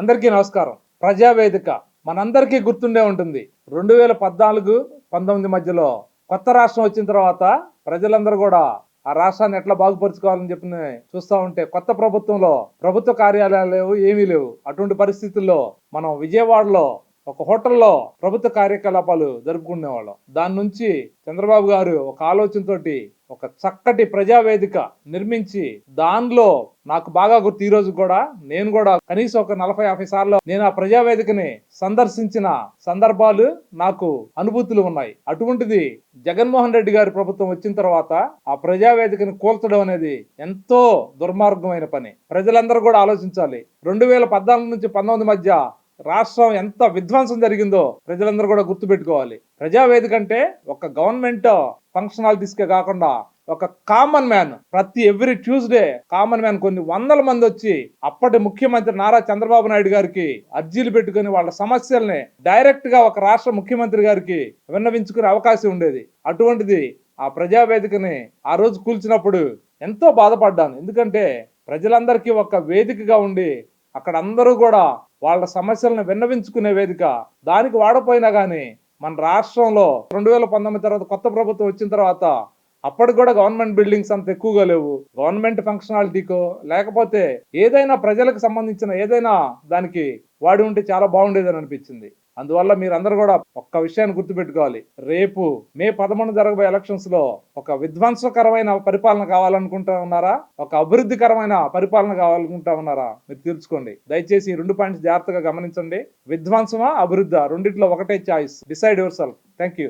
అందరికీ నమస్కారం. ప్రజావేదిక మనందరికీ గుర్తుండే ఉంటుంది. రెండు వేల పద్నాలుగు పంతొమ్మిది మధ్యలో కొత్త రాష్ట్రం వచ్చిన తర్వాత ప్రజలందరూ కూడా ఆ రాష్ట్రాన్ని ఎట్లా బాగుపరుచుకోవాలని చెప్పి చూస్తూ ఉంటే కొత్త ప్రభుత్వంలో ప్రభుత్వ కార్యాలయాలు లేవు ఏమీ లేవు. అటువంటి పరిస్థితుల్లో మనం విజయవాడలో ఒక హోటల్లో ప్రభుత్వ కార్యకలాపాలు జరుపుకునేవాళ్ళం. దాని నుంచి చంద్రబాబు గారు ఒక ఆలోచనతోటి ఒక చక్కటి ప్రజావేదిక నిర్మించి దానిలో నాకు బాగా గుర్తు ఈ రోజు కూడా నేను కూడా కనీసం ఒక నలభై యాభై సార్లు నేను ఆ ప్రజావేదికని సందర్శించిన సందర్భాలు నాకు అనుభూతులు ఉన్నాయి. అటువంటిది జగన్మోహన్ రెడ్డి గారి ప్రభుత్వం వచ్చిన తర్వాత ఆ ప్రజావేదికని కూల్చడం అనేది ఎంతో దుర్మార్గమైన పని. ప్రజలందరూ కూడా ఆలోచించాలి. రెండు వేల పద్నాలుగు నుంచి పంతొమ్మిది మధ్య రాష్ట్రం ఎంత విధ్వంసం జరిగిందో ప్రజలందరూ కూడా గుర్తుపెట్టుకోవాలి. ప్రజావేదిక అంటే ఒక గవర్నమెంట్ ఫంక్షనాలిటీస్కే కాకుండా ఒక కామన్ మ్యాన్ ప్రతి ఎవ్రీ ట్యూస్డే కామన్ మ్యాన్ కొన్ని వందల మంది వచ్చి అప్పటి ముఖ్యమంత్రి నారా చంద్రబాబు నాయుడు గారికి అర్జీలు పెట్టుకుని వాళ్ళ సమస్యల్ని డైరెక్ట్గా ఒక రాష్ట్ర ముఖ్యమంత్రి గారికి విన్నవించుకునే అవకాశం ఉండేది. అటువంటిది ఆ ప్రజావేదికని ఆ రోజు కూల్చినప్పుడు ఎంతో బాధపడ్డాను. ఎందుకంటే ప్రజలందరికీ ఒక వేదికగా ఉండి అక్కడ అందరూ కూడా వాళ్ళ సమస్యలను విన్నవించుకునే వేదిక. దానికి వాడపోయినా కానీ మన రాష్ట్రంలో రెండు వేల పంతొమ్మిది తర్వాత కొత్త ప్రభుత్వం వచ్చిన తర్వాత అప్పటికి కూడా గవర్నమెంట్ బిల్డింగ్స్ అంత ఎక్కువగా లేవు. గవర్నమెంట్ ఫంక్షనాలిటీకో లేకపోతే ఏదైనా ప్రజలకు సంబంధించిన ఏదైనా దానికి వాడి ఉంటే చాలా బాగుండేదని అనిపించింది. అందువల్ల మీరందరూ కూడా ఒక్క విషయాన్ని గుర్తుపెట్టుకోవాలి. రేపు మే పదమూడు జరగబోయే ఎలక్షన్స్లో ఒక విధ్వంసకరమైన పరిపాలన కావాలనుకుంటా ఉన్నారా? ఒక అభివృద్ధికరమైన పరిపాలన కావాలనుకుంటా ఉన్నారా? మీరు తీర్చుకోండి దయచేసి ఈ రెండు పాయింట్స్ జాగ్రత్తగా గమనించండి. విధ్వంసమా అభివృద్ధి? రెండిట్లో ఒకటే choice decide yourself thank you